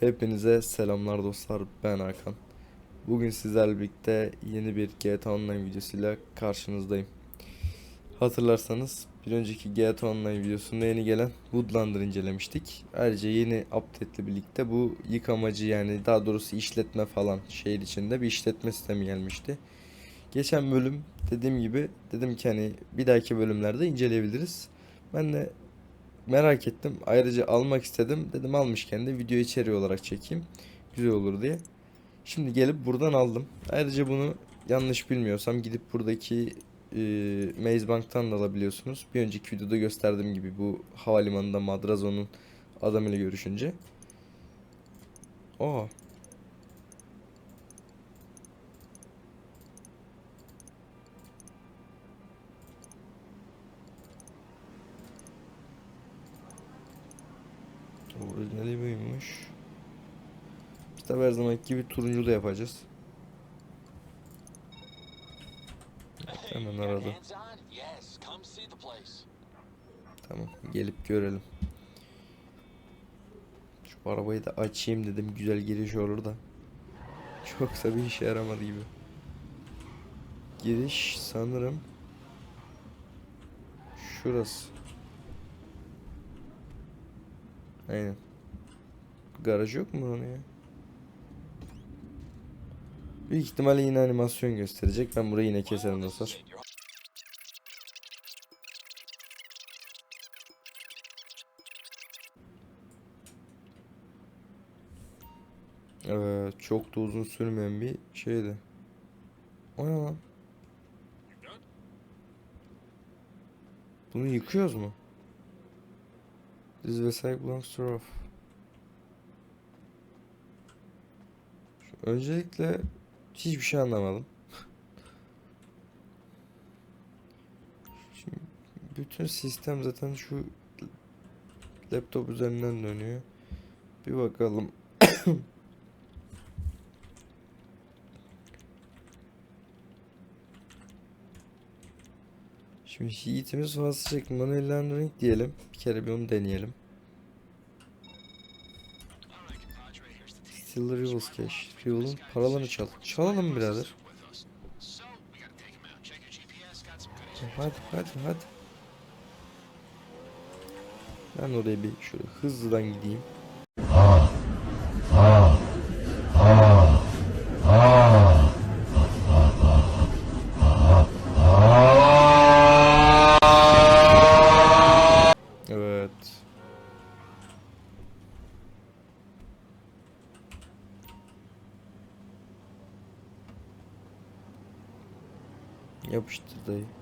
Hepinize selamlar dostlar ben Hakan. Bugün sizlerle birlikte yeni bir GTA Online videosuyla karşınızdayım. Hatırlarsanız bir önceki GTA Online videosunda yeni gelen Woodlander incelemiştik. Ayrıca yeni update ile birlikte bu yıkamacı yani daha doğrusu işletme falan şehir içinde bir işletme sistemi gelmişti. Geçen bölüm dediğim gibi dedim ki hani bir dahaki bölümlerde inceleyebiliriz. Ben de merak ettim. Ayrıca almak istedim. Dedim almışken de video içeriği olarak çekeyim. Güzel olur diye. Şimdi gelip buradan aldım. Ayrıca bunu yanlış bilmiyorsam gidip buradaki e, Maze Bank'tan da alabiliyorsunuz. Bir önceki videoda gösterdiğim gibi bu havalimanında Madrazo'nun adamıyla görüşünce. Aa. Orijinali buymuş. Tabi her zamanki gibi turuncu da yapacağız. Hemen aradı. Tamam gelip görelim. Şu arabayı da açayım dedim güzel giriş olur da. Çoksa bir işe yaramadı gibi. Giriş sanırım şurası. Aynen. Garaj yok mu onun ya? Büyük ihtimalle yine animasyon gösterecek. Ben burayı yine keserim dostlar. Evet, çok da uzun sürmeyen bir şeydi. O ne lan? Bunu yıkıyoruz mu? This vessel belongs to Rolf. Şu- Öncelikle hiçbir şey anlamadım. Şimdi bütün sistem zaten şu laptop üzerinden dönüyor. Bir bakalım. Şimdi heat'imiz fazla sıcak. Manuel rendering diyelim. Bir kere bir onu deneyelim. Still Rivals Cash. Rival'ın paralarını çal. Çalalım birader? Hadi hadi hadi. Ben oraya bir şöyle hızlıdan gideyim.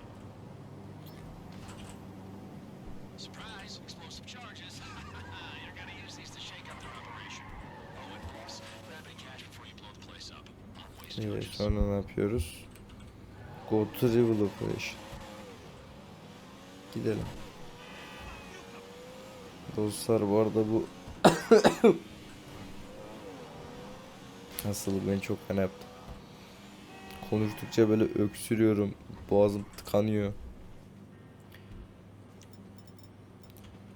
On waste Evet, charges. sonra ne yapıyoruz? Go to Rival Operation. Gidelim. Dostlar bu arada bu Nasıl ben çok fena yaptım. Konuştukça böyle öksürüyorum. Boğazım tıkanıyor.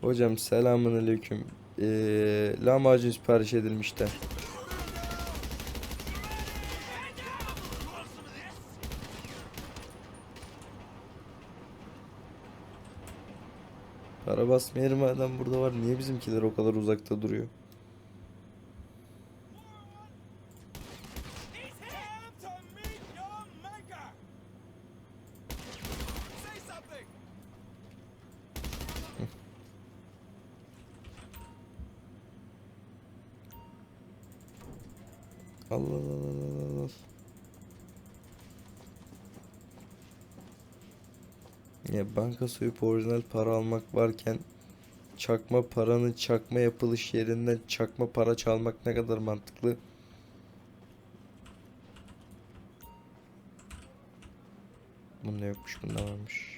Hocam selamun aleyküm. Ee, lahmacun sipariş edilmişti. Para basmayalım adam burada var. Niye bizimkiler o kadar uzakta duruyor? Allah Allah Allah Allah. Ya banka soyup orijinal para almak varken çakma paranın çakma yapılış yerinden çakma para çalmak ne kadar mantıklı? Bunda yokmuş bunda varmış.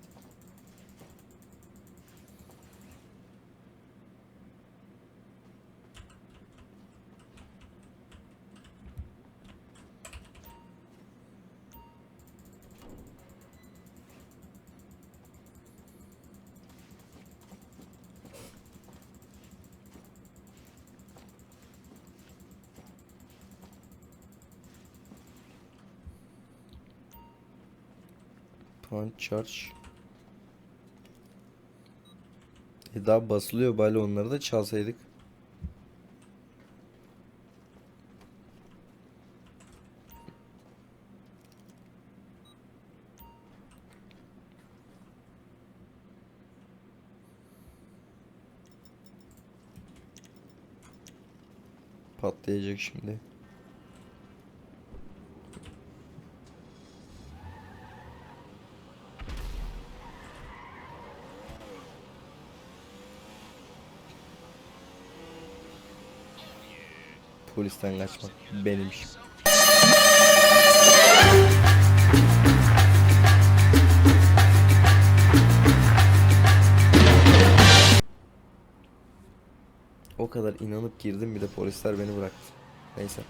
Punch charge. E daha basılıyor bari onları da çalsaydık. Patlayacak şimdi. Polisten kaçmak benim işim. O kadar inanıp girdim bir de polisler beni bıraktı. Neyse.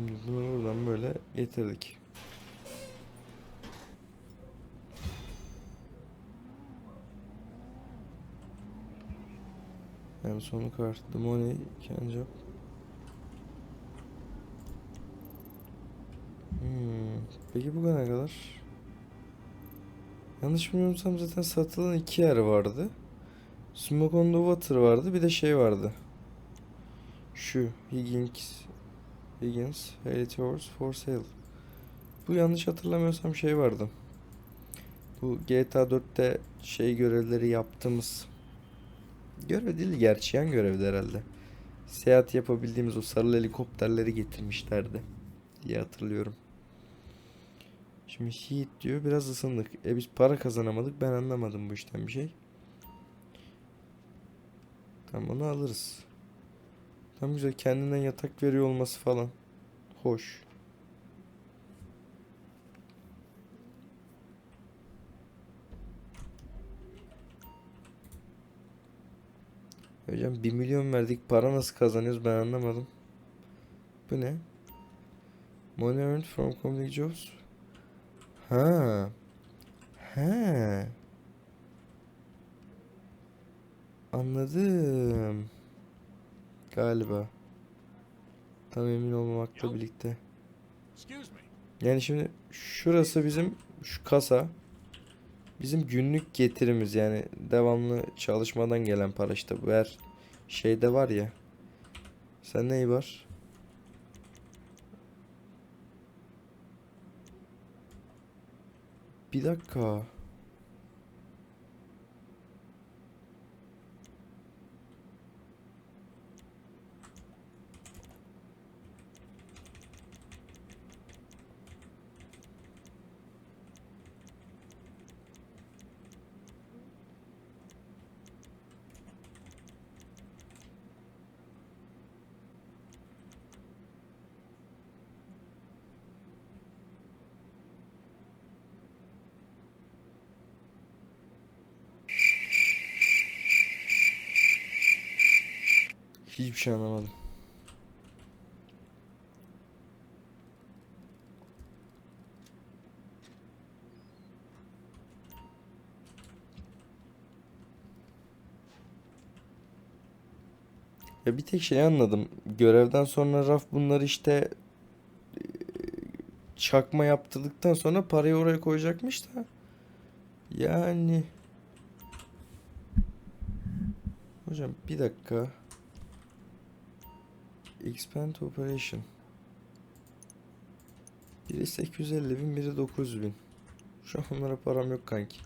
Şimdi bunu buradan böyle getirdik. En sonu kart. The money can job. Hmm. Peki bu ne kadar? Yanlış bilmiyorsam zaten satılan iki yer vardı. Smoke on the Water vardı. Bir de şey vardı. Şu Higgins Higgins Reality Horse for sale. Bu yanlış hatırlamıyorsam şey vardı. Bu GTA 4'te şey görevleri yaptığımız görev değil gerçi yan görevdi herhalde. Seyahat yapabildiğimiz o sarı helikopterleri getirmişlerdi diye hatırlıyorum. Şimdi heat diyor biraz ısındık. E biz para kazanamadık ben anlamadım bu işten bir şey. Tamam onu alırız. Tam güzel kendinden yatak veriyor olması falan. Hoş. Hocam 1 milyon verdik para nasıl kazanıyoruz ben anlamadım. Bu ne? Money earned from community jobs. Ha. Ha. Anladım. Galiba. Tam emin olmamakla birlikte. Yani şimdi şurası bizim şu kasa bizim günlük getirimiz yani devamlı çalışmadan gelen para işte bu her şeyde var ya. Sen neyi var? Bir dakika. Hiçbir şey anlamadım. Ya bir tek şey anladım. Görevden sonra Raf bunları işte eee, çakma yaptırdıktan sonra parayı oraya koyacakmış da. Yani Hocam bir dakika. Expand Operation. Biri 850 bin, biri 900 bin. Şu an onlara param yok kanki.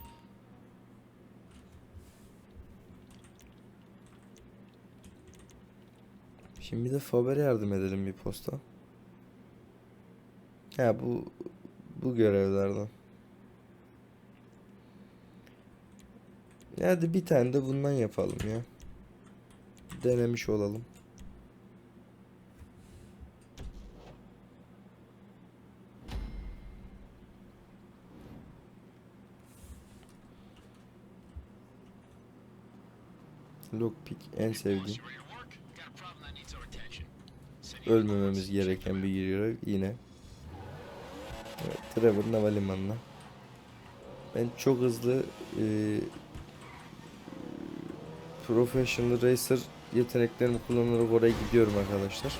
Şimdi de Faber'e yardım edelim bir posta. Ha bu bu görevlerden. Ya Hadi bir tane de bundan yapalım ya. Denemiş olalım. Lockpick en sevdiğim. You ready to work? Got a problem that needs our attention. Send ölmememiz gereken bir görev yine. Evet, Trevor Havalimanı'na. Ben çok hızlı e, Professional Racer yeteneklerimi kullanarak oraya gidiyorum arkadaşlar.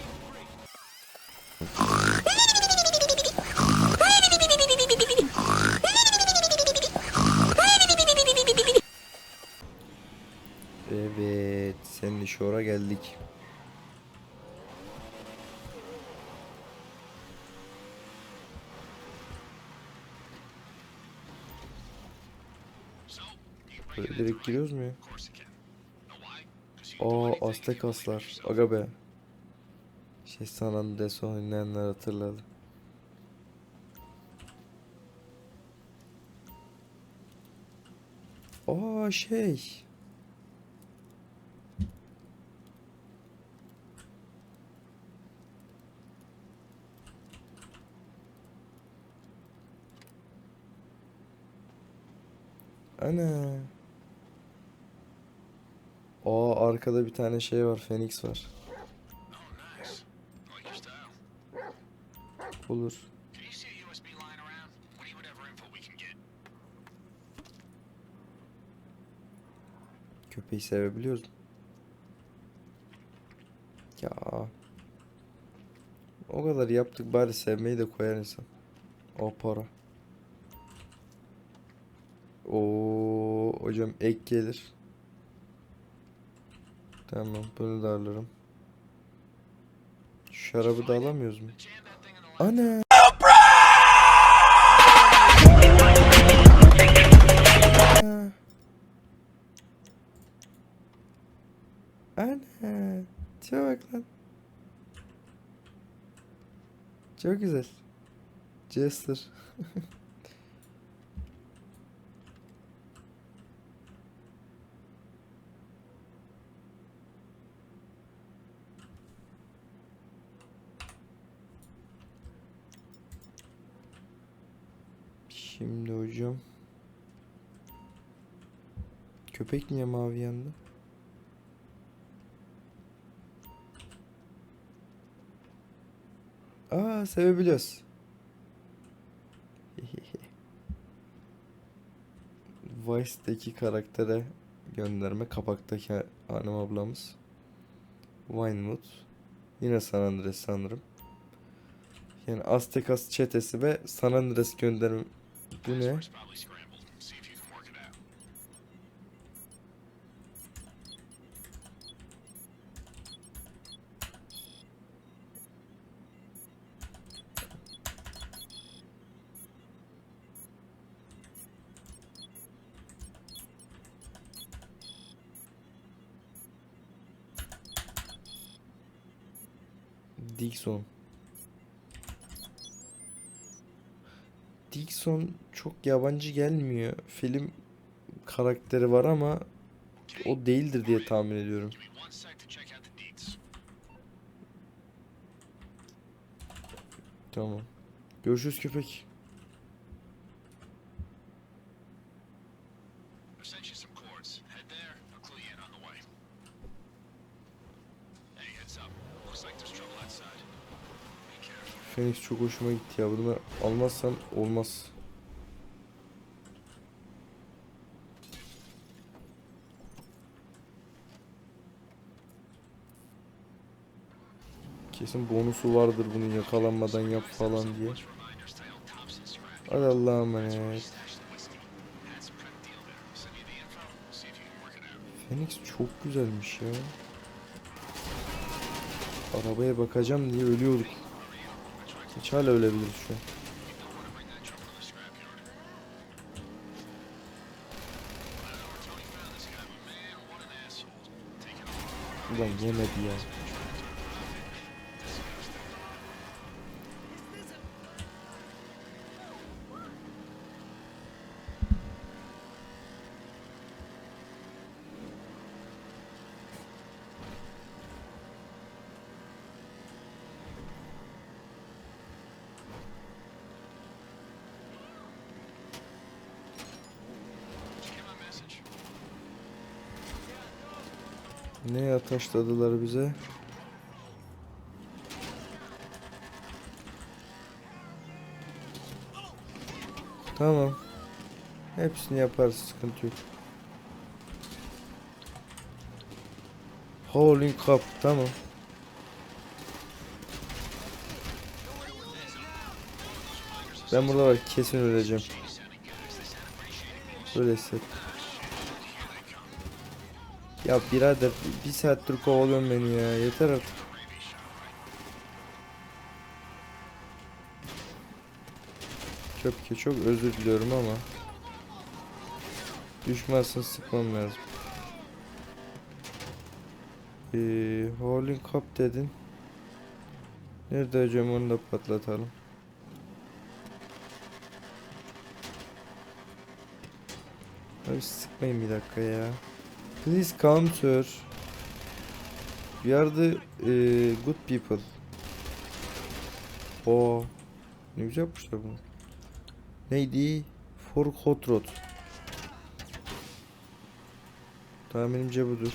Senin şora geldik. Böyle direkt giriyoruz mu ya? Aa, anything if you Aztek believe in aslar. yourself. Aga be. Şey San Andreas oynayanlar hatırladı. Aa şey. Ana. Aa arkada bir tane şey var, Phoenix var. Olur. Köpeği sevebiliyoruz? Ya. O kadar yaptık bari sevmeyi de koyar insan. O para. Oo hocam ek gelir. Tamam bunu da alırım. Şarabı da alamıyoruz mu? Ana. Ana. Bak lan. Çok güzel. Jester. Şimdi hocam. Köpek niye mavi yandı? Aa sevebiliyoruz. Vice'deki karaktere gönderme kapaktaki hanım ablamız. Vinewood. Yine San Andreas sanırım. Yani Aztekas çetesi ve San Andreas gönderme. Bu ne? password's Dixon çok yabancı gelmiyor. Film karakteri var ama o değildir diye tahmin ediyorum. Tamam. Görüşürüz köpek. Phoenix çok hoşuma gitti ya. Bunu almazsam olmaz. Kesin bonusu vardır bunun yakalanmadan yap falan diye. Hadi Allah'a emanet. Phoenix çok güzelmiş ya. Arabaya bakacağım diye ölüyorduk. Hiç hala ölebiliriz şu an. Don't want to Ne ataşladılar bize? Tamam. Hepsini yaparız sıkıntı yok. Howling Cup tamam. Ben burada var kesin öleceğim. Öyle hissettim. Ya birader bir saattir kovalıyorsun beni ya yeter artık. Köpke çok özür diliyorum ama Düşmezsin sıkmam lazım. Ee, Howling Cup dedin. Nerede hocam onu da patlatalım. Abi sıkmayın bir dakika ya. Please come sir. We are the eh, good people. Oo. Ne güzel yapmışlar bunu. Neydi? For Hot Rod. Tahminimce budur.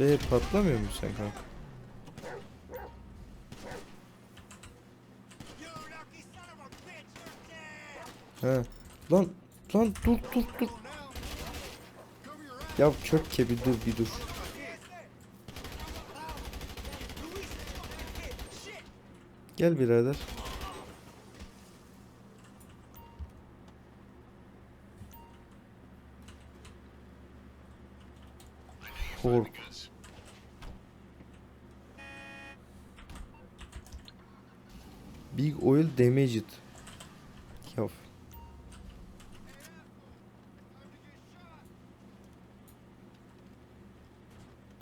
Ve patlamıyor musun sen kanka? He. Lan lan dur dur dur. Ya çöpke bir dur bir dur. Gel birader. Kork. Big oil damaged. Ya.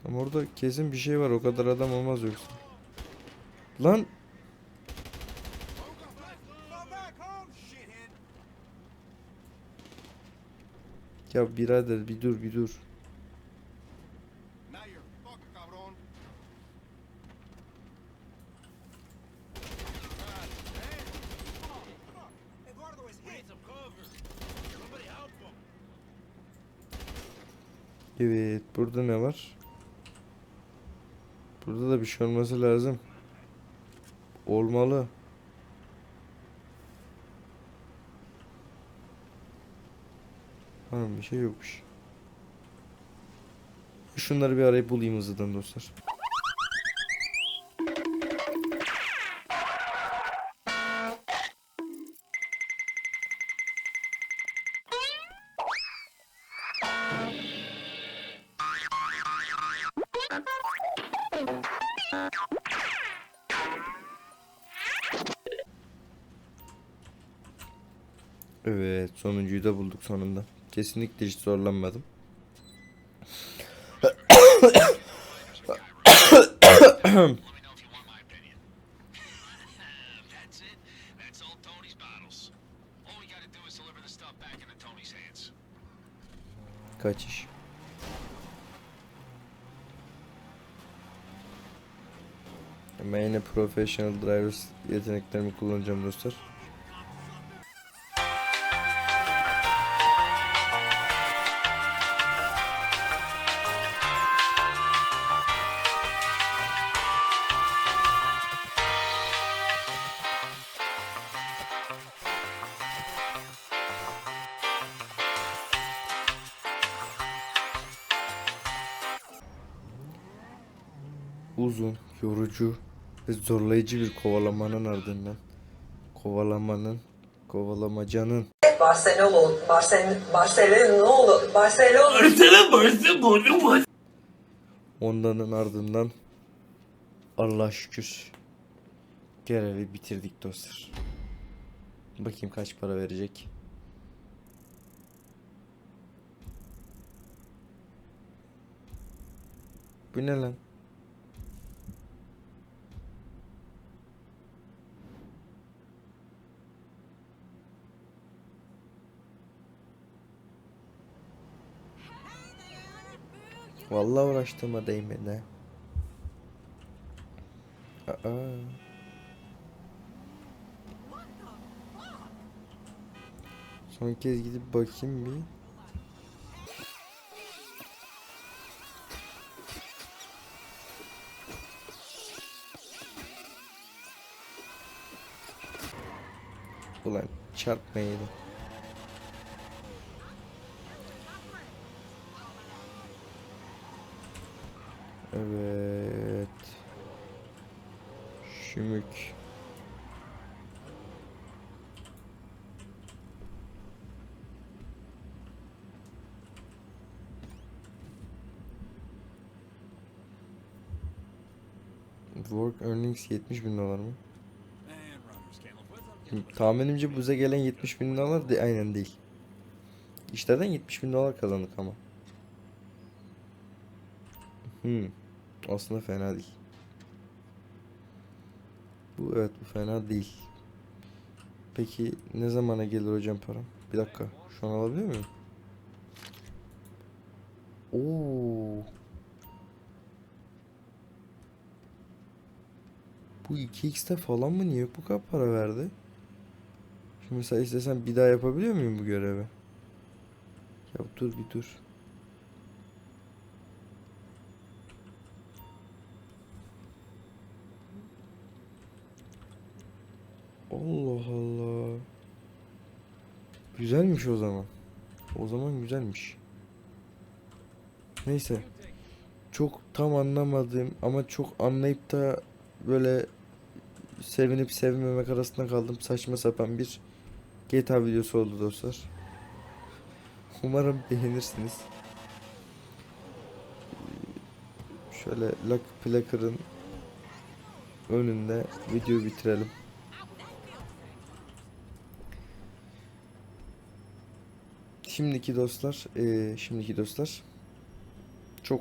Tam orada kesin bir şey var. O kadar adam olmaz yoksa. Lan ya birader bir dur bir dur. Evet burada ne var? Burada da bir şey olması lazım. Olmalı. Tamam bir şey yokmuş. Şunları bir arayıp bulayım hızlıdan dostlar. Stuff back into Tony's hands. Kaçış. Ben yine professional drivers yeteneklerimi kullanacağım dostlar. Uzun, yorucu ve zorlayıcı bir kovalamanın ardından kovalamanın, kovalamacanın Barcelona, Barcelona, Barcelona, Barcelona. ondanın ardından Allah şükür görevi bitirdik dostlar. Bakayım kaç para verecek. Bu ne lan? Vallahi uğraştığıma değmedi. Aa. Son kez gidip bakayım bir. Ulan çarpmayaydı. Evet. Şümük. Work earnings 70 bin dolar mı? Tahminimce bize gelen 70 bin dolar de aynen değil. İşlerden 70 bin dolar kazandık ama. Hmm. Aslında fena değil. Bu evet bu fena değil. Peki ne zamana gelir hocam param? Bir dakika. Şu an alabiliyor muyum? Oo. Bu 2x'te falan mı niye bu kadar para verdi? Şimdi mesela istesem bir daha yapabiliyor muyum bu görevi? Ya dur bir dur. Allah Allah. Güzelmiş o zaman. O zaman güzelmiş. Neyse. Çok tam anlamadığım ama çok anlayıp da böyle sevinip sevmemek arasında kaldım. Saçma sapan bir GTA videosu oldu dostlar. Umarım beğenirsiniz. Şöyle Lucky Placker'ın önünde videoyu bitirelim. Şimdiki dostlar, eee, şimdiki dostlar çok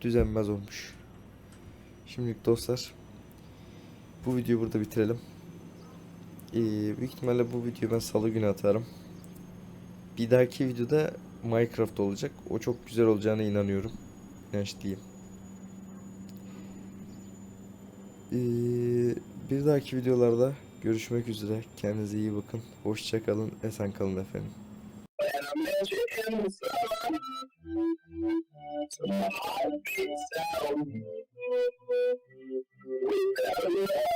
düzenmez olmuş. Şimdilik dostlar bu videoyu burada bitirelim. Ee, büyük ihtimalle bu videoyu ben salı günü atarım. Bir dahaki videoda Minecraft olacak. O çok güzel olacağına inanıyorum. İnanç diyeyim. Ee, bir dahaki videolarda görüşmek üzere. Kendinize iyi bakın. Hoşça kalın. Esen kalın efendim. same sound. Sound. Without love.